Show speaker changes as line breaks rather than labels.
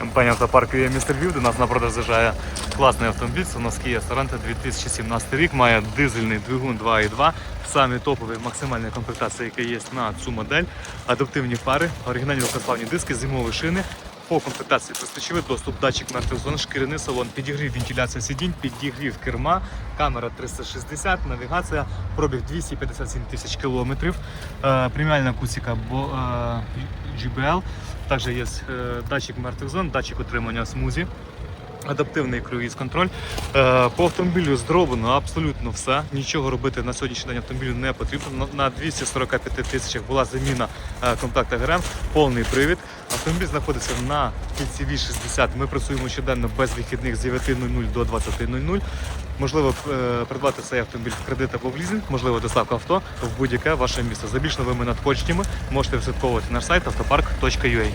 Компанія автопарк є містер Львів. До нас на продаж заїжджає класний автомобіль. Це у нас Kia Sorento 2017 рік. Має дизельний двигун 2.2. Самі топові максимальні комплектації, які є на цю модель. Адаптивні фари, оригінальні легкосплавні диски, зимові шини. По комплектації безпечовий доступ, датчик мертвих шкіряний салон, підігрів вентиляція сидінь, підігрів керма, камера 360, навігація, пробіг 257 тисяч кілометрів, е, преміальна кусіка е, GBL, також є е, датчик мертвих зон, датчик отримання смузі. Адаптивний круїз контроль. Е, По автомобілю зроблено абсолютно все. Нічого робити на сьогоднішній день автомобілю не потрібно. На- На 245 тисячах була заміна е, контакта ГРМ, повний привід. Автомобіль знаходиться на кільцевій 60. Ми працюємо щоденно без вихідних з 9.00 до 20.00. Можливо, е, придбати цей автомобіль в кредит або в лізинг, можливо, доставка авто в будь-яке ваше місто. За більш новими надходженнями можете відслідковувати наш сайт автопарк.ua.